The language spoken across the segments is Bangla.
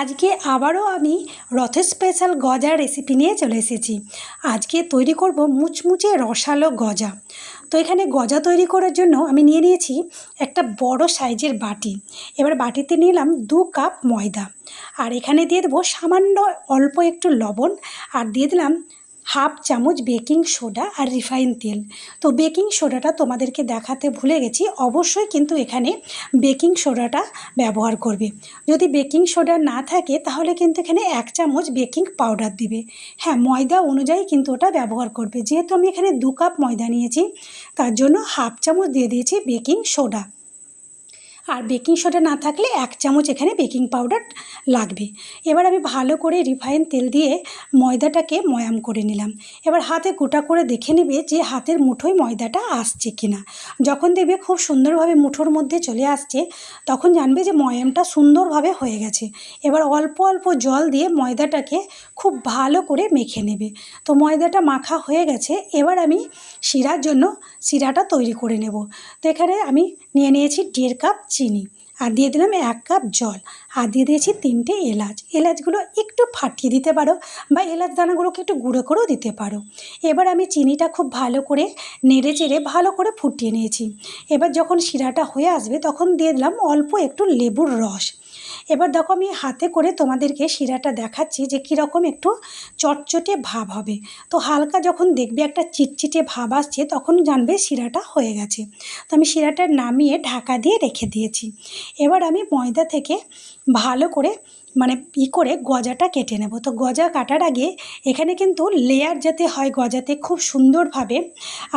আজকে আবারও আমি রথের স্পেশাল গজা রেসিপি নিয়ে চলে এসেছি। আজকে তৈরি করব মুচমুচে রসালো গজা। তো এখানে গজা তৈরি করার জন্য আমি নিয়ে নিয়েছি একটা বড় সাইজের বাটি। এবার বাটিতে নিলাম দু কাপ ময়দা। আর এখানে দিয়ে দেবো সামান্য অল্প একটু লবণ। আর দিয়ে দিলাম হাফ চামচ বেকিং সোডা আর রিফাইন তেল। তো বেকিং সোডাটা তোমাদেরকে দেখাতে ভুলে গেছি, অবশ্যই কিন্তু এখানে বেকিং সোডাটা ব্যবহার করবে। যদি বেকিং সোডা না থাকে, তাহলে কিন্তু এখানে এক চামচ বেকিং পাউডার দিবে। হ্যাঁ ময়দা অনুযায়ী কিন্তু ওটা ব্যবহার করবে। যেহেতু আমি এখানে দু কাপ ময়দা নিয়েছি, তার জন্য হাফ চামচ দিয়ে দিয়েছি বেকিং সোডা। আর বেকিং সোডা না থাকলে এক চামচ এখানে বেকিং পাউডার লাগবে। এবার আমি ভালো করে রিফাইন তেল দিয়ে ময়দাটাকে ময়াম করে নিলাম। এবার হাতে গোটা করে দেখে নেবে যে হাতের মুঠোয় ময়দাটা আসছে কিনা। যখন দেখবে খুব সুন্দরভাবে মুঠোর মধ্যে চলে আসছে, তখন জানবে যে ময়ামটা সুন্দরভাবে হয়ে গেছে। এবার অল্প অল্প জল দিয়ে ময়দাটাকে খুব ভালো করে মেখে নেবে। তো ময়দাটা মাখা হয়ে গেছে। এবার আমি শিরার জন্য শিরাটা তৈরি করে নেব। তো এখানে আমি নিয়ে নিয়েছি দেড় কাপ চিনি আর দিয়ে দিলাম এক কাপ জল আর দিয়ে দিয়েছি তিনটে এলাচ। এলাচগুলো একটু ফাটিয়ে দিতে পারো বা এলাচ দানাগুলোকে একটু গুঁড়ো করেও দিতে পারো। এবার আমি চিনিটা খুব ভালো করে নেড়ে চেড়ে ভালো করে ফুটিয়ে নিয়েছি। এবার যখন শিরাটা হয়ে আসবে তখন দিয়ে দিলাম অল্প একটু লেবুর রস। এবার দেখো আমি হাতে করে তোমাদেরকে শিরাটা দেখাচ্ছি যে কীরকম একটু চটচটে ভাব হবে। তো হালকা যখন দেখবে একটা চিটচিটে ভাব আসছে, তখন জানবে শিরাটা হয়ে গেছে। তো আমি শিরাটা নামিয়ে ঢাকা দিয়ে রেখে দিয়েছি। এবার আমি ময়দা থেকে ভালো করে মানে ই করে গজাটা কেটে নেব। তো গজা কাটার আগে এখানে কিন্তু লেয়ার যাতে হয় গজাতে খুব সুন্দরভাবে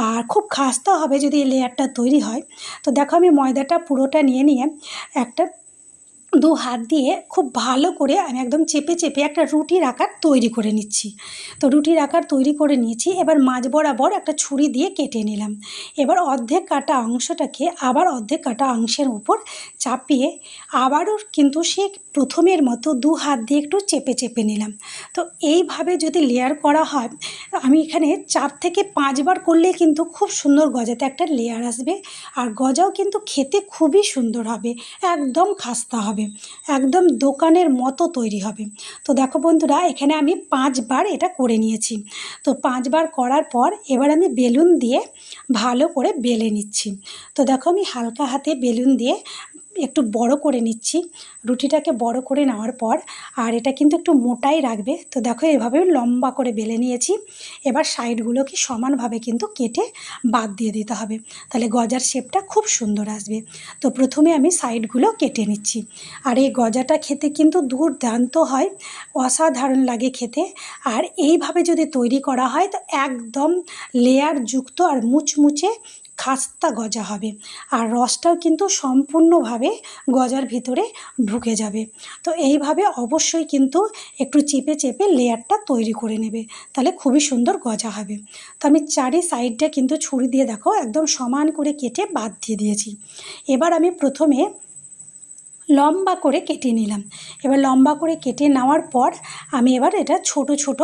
আর খুব খাস্তা হবে যদি এই লেয়ারটা তৈরি হয়। তো দেখো আমি ময়দাটা পুরোটা নিয়ে নিয়ে একটা দু হাত দিয়ে খুব ভালো করে আমি একদম চেপে চেপে একটা রুটির আকার তৈরি করে নিচ্ছি। তো রুটির আকার তৈরি করে নিয়েছি, এবার মাঝ বরাবর একটা ছুরি দিয়ে কেটে নিলাম। এবার অর্ধেক কাটা অংশটাকে আবার অর্ধেক কাটা অংশের উপর চাপিয়ে আবারও কিন্তু সে প্রথমের মতো দু হাত দিয়ে একটু চেপে চেপে নিলাম। তো এইভাবে যদি লেয়ার করা হয়, আমি এখানে চার থেকে পাঁচবার করলে কিন্তু খুব সুন্দর গজাতে একটা লেয়ার আসবে। আর গজাও কিন্তু খেতে খুবই সুন্দর হবে, একদম খাস্তা হবে। একদম দোকানের মতো তৈরি হবে। তো দেখো বন্ধুরা, এখানে আমি পাঁচবার এটা করে নিয়েছি। তো পাঁচবার করার পর এবার আমি বেলুন দিয়ে ভালো করে বেলে নিচ্ছি। তো দেখো আমি হালকা হাতে বেলুন দিয়ে একটু বড় করে নিচ্ছি। রুটিটাকে বড় করে নেওয়ার পর, আর এটা কিন্তু একটু মোটাই রাখবে। তো দেখো এভাবে লম্বা করে বেলে নিয়েছি। এবার সাইডগুলোকে সমানভাবে কিন্তু কেটে বাদ দিয়ে দিতে হবে। তাহলে গজার শেপটা খুব সুন্দর আসবে। তো প্রথমে আমি সাইডগুলো কেটে নিচ্ছি। আর এই গজাটা খেতে কিন্তু দুর্দান্ত হয়, অসাধারণ লাগে খেতে। আর এইভাবে যদি তৈরি করা হয়, তো একদম লেয়ার যুক্ত আর মুচমুচে খাস্তা গজা হবে। আর রসটাও কিন্তু সম্পূর্ণভাবে গজার ভিতরে ঢুকে যাবে। তো এইভাবে অবশ্যই কিন্তু একটু চেপে চেপে লেয়ারটা তৈরি করে নেবে। তাহলে খুবই সুন্দর গজা হবে। তো আমি চারি সাইডটা কিন্তু ছুরি দিয়ে দেখো একদম সমান করে কেটে বাদ দিয়ে দিয়েছি। এবার আমি প্রথমে লম্বা করে কেটে নিলাম। এবার লম্বা করে কেটে নেওয়ার পর আমি এবার এটা ছোট ছোট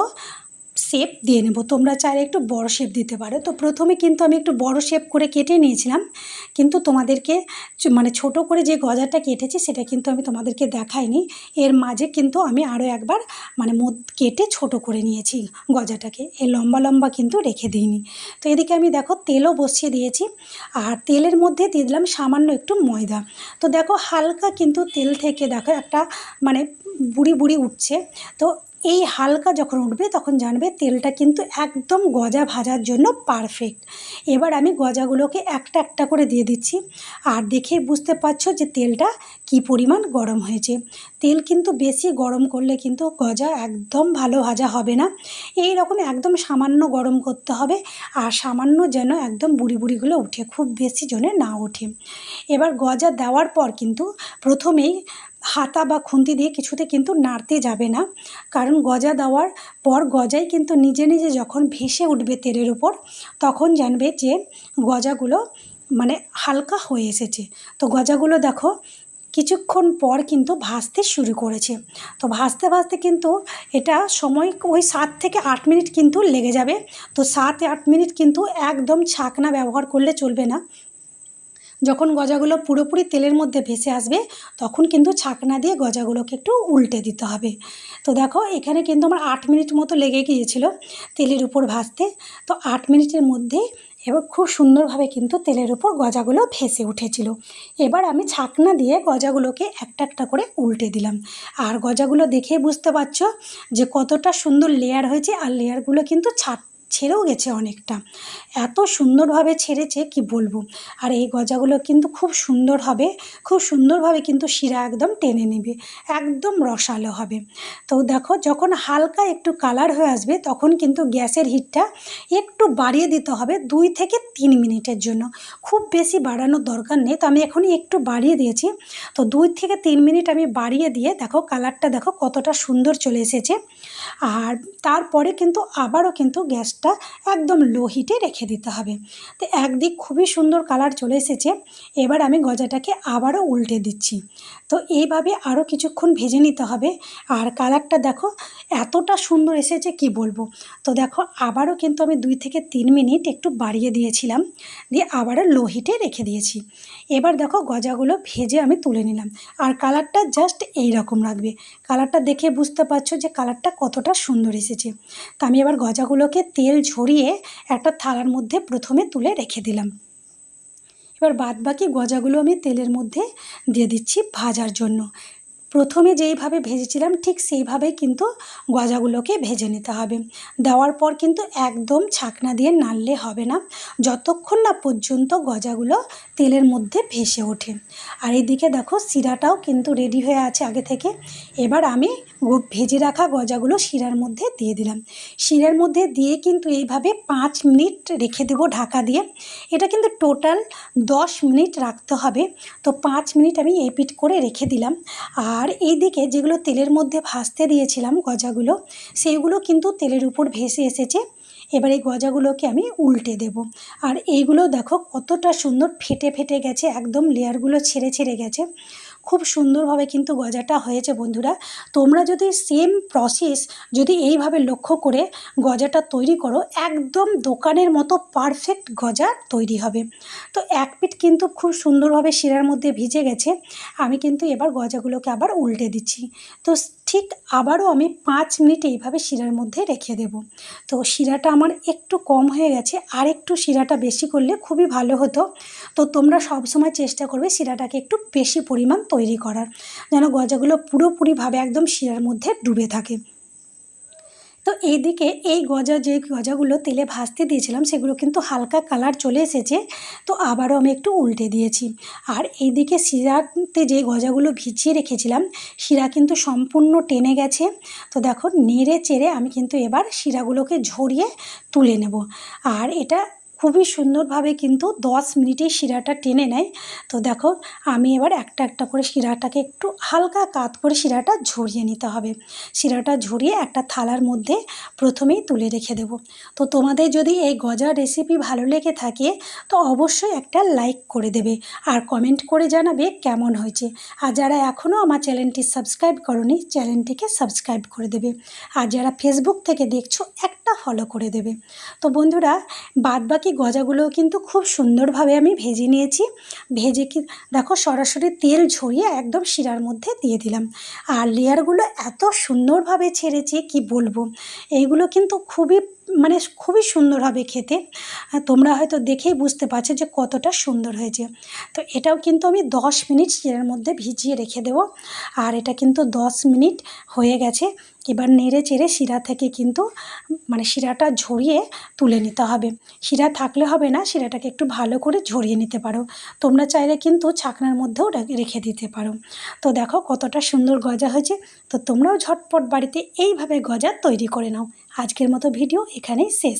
শেপ দিয়ে নেব। তোমরা চাইলে একটু বড় শেপ দিতে পারো। তো প্রথমে কিন্তু আমি একটু বড় শেপ করে কেটে নিয়েছিলাম। কিন্তু তোমাদেরকে মানে ছোট করে যে গজাটা কেটেছি, সেটা কিন্তু আমি তোমাদেরকে দেখাইনি। এর মাঝে কিন্তু আমি আরও একবার মানে কেটে ছোট করে নিয়েছি গজাটাকে। এই লম্বা লম্বা কিন্তু রেখে দিইনি। তো এদিকে আমি দেখো তেলও বসিয়ে দিয়েছি। আর তেলের মধ্যে দিয়ে দিলাম সামান্য একটু ময়দা। তো দেখো হালকা কিন্তু তেল থেকে দেখো একটা মানে বুড়ি বুড়ি উঠছে। তো এই হালকা যখন উঠবে তখন জানবে তেলটা কিন্তু একদম গজা ভাজার জন্য পারফেক্ট এবার আমি গজাগুলোকে একটা একটা করে দিয়ে দিচ্ছি। আর দেখে বুঝতে পারছ যে তেলটা কি পরিমাণ গরম হয়েছে। তেল কিন্তু বেশি গরম করলে কিন্তু গজা একদম ভালো ভাজা হবে না। এই রকম একদম সামান্য গরম করতে হবে আর সামান্য যেন একদম বুড়ি বুড়িগুলো উঠে, খুব বেশি জনে না ওঠে। এবার গজা দেওয়ার পর কিন্তু প্রথমেই হাতা বা খুন্তি দিয়ে কিছুতে কিন্তু নাড়তে যাবে না। কারণ গজা দেওয়ার পর গজাই কিন্তু নিজে নিজে যখন ভেসে উঠবে তেলের উপর, তখন জানবে যে গজাগুলো মানে হালকা হয়ে এসেছে। তো গজাগুলো দেখো, কিছুক্ষণ পর কিন্তু ভাসতে শুরু করেছে। তো ভাসতে ভাসতে কিন্তু এটা সময় ওই সাত থেকে আট মিনিট কিন্তু লেগে যাবে। তো সাত আট মিনিট কিন্তু একদম ছাকনা ব্যবহার করলে চলবে না। যখন গজাগুলো পুরোপুরি তেলের মধ্যে ভেসে আসবে, তখন কিন্তু ছাকনা দিয়ে গজাগুলোকে একটু উল্টে দিতে হবে। তো দেখো, এখানে কিন্তু আমার আট মিনিট মতো লেগে গিয়েছিল তেলের উপর ভাজতে। তো আট মিনিটের মধ্যে এবার খুব সুন্দরভাবে কিন্তু তেলের উপর গজাগুলো ভেসে উঠেছিল। এবার আমি ছাকনা দিয়ে গজাগুলোকে একটা একটা করে উল্টে দিলাম। আর গজাগুলো দেখে বুঝতে পারছ যে কতটা সুন্দর লেয়ার হয়েছে, আর লেয়ারগুলো কিন্তু ছাপ ছেড়েও গেছে অনেকটা। এত সুন্দরভাবে ছেড়েছে, কি বলব? আর এই গজাগুলো কিন্তু খুব সুন্দর হবে, খুব সুন্দরভাবে কিন্তু শিরা একদম টেনে নেবে, একদম রসালো হবে। তো দেখো, যখন হালকা একটু কালার হয়ে আসবে, তখন কিন্তু গ্যাসের হিটটা একটু বাড়িয়ে দিতে হবে দুই থেকে তিন মিনিটের জন্য। খুব বেশি বাড়ানোর দরকার নেই, তো আমি এখনই একটু বাড়িয়ে দিয়েছি। তো দুই থেকে তিন মিনিট আমি বাড়িয়ে দিয়ে দেখো, কালারটা দেখো কতটা সুন্দর চলে এসেছে। আর তারপরে কিন্তু আবারও কিন্তু গ্যাসটা একদম লো হিটে রেখে দিতে হবে। তো একদিক খুবই সুন্দর কালার চলে এসেছে। এবার আমি গজাটাকে আবারও উল্টে দিচ্ছি। তো এইভাবে আরও কিছুক্ষণ ভেজে নিতে হবে। আর কালারটা দেখো, এতটা সুন্দর এসেছে কি বলব? তো দেখো, আবারও কিন্তু আমি দুই থেকে তিন মিনিট একটু বাড়িয়ে দিয়েছিলাম, দিয়ে আবারও লো হিটে রেখে দিয়েছি। এবার দেখো, গজাগুলো ভেজে আমি তুলে নিলাম। আর কালারটা জাস্ট এই রকম রাখবে কালারটা দেখে বুঝতে পারছ যে কালারটা কতটা সুন্দর এসেছে। তা আমি এবার গজাগুলোকে তেল ঝরিয়ে একটা থালার মধ্যে প্রথমে তুলে রেখে দিলাম। এবার বাদ বাকি গজাগুলো আমি তেলের মধ্যে দিয়ে দিচ্ছি ভাজার জন্য। প্রথমে যেইভাবে ভেজেছিলাম, ঠিক সেইভাবেই কিন্তু গজাগুলোকে ভেজে নিতে হবে। দেওয়ার পর কিন্তু একদম ছাকনা দিয়ে নাড়লে হবে না। যতক্ষণ না পর্যন্ত গজাগুলো তেলের মধ্যে ভেসে ওঠে। আর এইদিকে দেখো, শিরাটাও কিন্তু রেডি হয়ে আছে আগে থেকে। এবার আমি ভেজে রাখা গজাগুলো শিরার মধ্যে দিয়ে দিলাম। শিরার মধ্যে দিয়ে কিন্তু এইভাবে পাঁচ মিনিট রেখে দেবো ঢাকা দিয়ে। এটা কিন্তু টোটাল দশ মিনিট রাখতে হবে। তো পাঁচ মিনিট আমি এপিট করে রেখে দিলাম। আর এই দিকে যেগুলো তেলের মধ্যে ভাসতে দিয়েছিলাম গজাগুলো, সেইগুলো কিন্তু তেলের উপর ভেসে এসেছে। এবার এই গজাগুলোকে আমি উল্টে দেব। আর এইগুলো দেখো কতটা সুন্দর ফেটে ফেটে গেছে, একদম লেয়ারগুলো ছেড়ে ছেড়ে গেছে। খুব সুন্দরভাবে কিন্তু গজাটা হয়েছে বন্ধুরা। তোমরা যদি সেম প্রসেস যদি এইভাবে লক্ষ্য করে গজাটা তৈরি করো, একদম দোকানের মতো পারফেক্ট গজা তৈরি হবে। তো এক পিঠ কিন্তু খুব সুন্দরভাবে শিরার মধ্যে ভিজে গেছে। আমি কিন্তু এবার গজাগুলোকে আবার উল্টে দিচ্ছি। তো ঠিক আবারও আমি পাঁচ মিনিট এইভাবে শিরার মধ্যে রেখে দেব। তো শিরাটা আমার একটু কম হয়ে গেছে। আর একটু শিরাটা বেশি করলে খুবই ভালো হতো। তো তোমরা সবসময় চেষ্টা করবে শিরাটাকে একটু বেশি পরিমাণ তৈরি করার, যেন গজাগুলো পুরোপুরিভাবে একদম শিরার মধ্যে ডুবে থাকে। তো এইদিকে এই গজা, যে গজাগুলো তেলে ভাজতে দিয়েছিলাম, সেগুলো কিন্তু হালকা কালার চলে এসেছে, তো আবারও আমি একটু উল্টে দিয়েছি। আর এইদিকে শিরাতে যে গজাগুলো ভিজিয়ে রেখেছিলাম, শিরা কিন্তু সম্পূর্ণ টেনে গেছে। তো দেখো নেড়ে চেড়ে আমি কিন্তু এবার শিরাগুলোকে ঝরিয়ে তুলে নেব। আর এটা খুবই সুন্দরভাবে কিন্তু দশ মিনিটেই শিরাটা টেনে নেয়। তো দেখো, আমি এবার একটা একটা করে শিরাটাকে একটু হালকা কাত করে শিরাটা ঝরিয়ে নিতে হবে। শিরাটা ঝরিয়ে একটা থালার মধ্যে প্রথমেই তুলে রেখে দেব। তো তোমাদের যদি এই গজা রেসিপি ভালো লেগে থাকে, তো অবশ্যই একটা লাইক করে দেবে আর কমেন্ট করে জানাবে কেমন হয়েছে। আর যারা এখনও আমার চ্যানেলটি সাবস্ক্রাইব করনি, চ্যানেলটিকে সাবস্ক্রাইব করে দেবে। আর যারা ফেসবুক থেকে দেখছ, একটা ফলো করে দেবে। তো বন্ধুরা, বাদবাকি গজাগুলোও কিন্তু খুব সুন্দরভাবে আমি ভেজে নিয়েছি। ভেজে কি, দেখো সরাসরি তেল ঝরিয়ে একদম শিরার মধ্যে দিয়ে দিলাম। আর লেয়ারগুলো এত সুন্দরভাবে ছেড়েছে, কি বলব? এইগুলো কিন্তু খুবই মানে খুবই সুন্দর হবে খেতে। তোমরা হয়তো দেখেই বুঝতে পারছ যে কতটা সুন্দর হয়েছে। তো এটাও কিন্তু আমি দশ মিনিট শিরার মধ্যে ভিজিয়ে রেখে দেবো। আর এটা কিন্তু দশ মিনিট হয়ে গেছে। এবার নেড়ে চেড়ে শিরা থেকে কিন্তু মানে শিরাটা ঝরিয়ে তুলে নিতে হবে। শিরা থাকলে হবে না, শিরাটাকে একটু ভালো করে ঝরিয়ে নিতে পারো। তোমরা চাইলে কিন্তু ছাকনার মধ্যেও রেখে দিতে পারো। তো দেখো কতটা সুন্দর গজা হয়েছে। তো তোমরাও ঝটপট বাড়িতে এইভাবে গজা তৈরি করে নাও। আজকের মতো ভিডিও এখানেই শেষ।